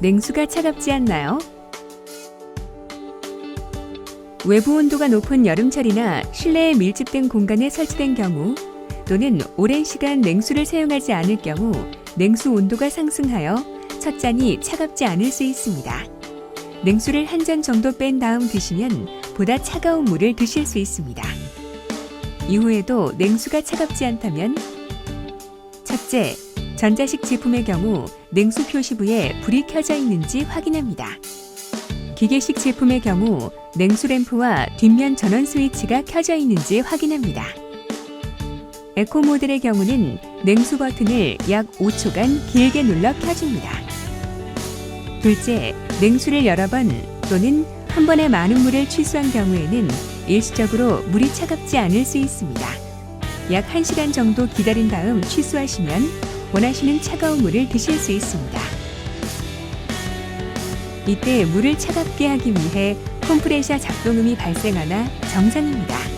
냉수가 차갑지 않나요? 외부 온도가 높은 여름철이나 실내에 밀집된 공간에 설치된 경우 또는 오랜 시간 냉수를 사용하지 않을 경우 냉수 온도가 상승하여 첫 잔이 차갑지 않을 수 있습니다. 냉수를 한 잔 정도 뺀 다음 드시면 보다 차가운 물을 드실 수 있습니다. 이후에도 냉수가 차갑지 않다면 첫째, 전자식 제품의 경우 냉수 표시부에 불이 켜져 있는지 확인합니다. 기계식 제품의 경우 냉수 램프와 뒷면 전원 스위치가 켜져 있는지 확인합니다. 에코 모델의 경우는 냉수 버튼을 약 5초간 길게 눌러 켜줍니다. 둘째, 냉수를 여러 번 또는 한 번에 많은 물을 취수한 경우에는 일시적으로 물이 차갑지 않을 수 있습니다. 약 1시간 정도 기다린 다음 취수하시면 원하시는 차가운 물을 드실 수 있습니다. 이때 물을 차갑게 하기 위해 컴프레셔 작동음이 발생하나 정상입니다.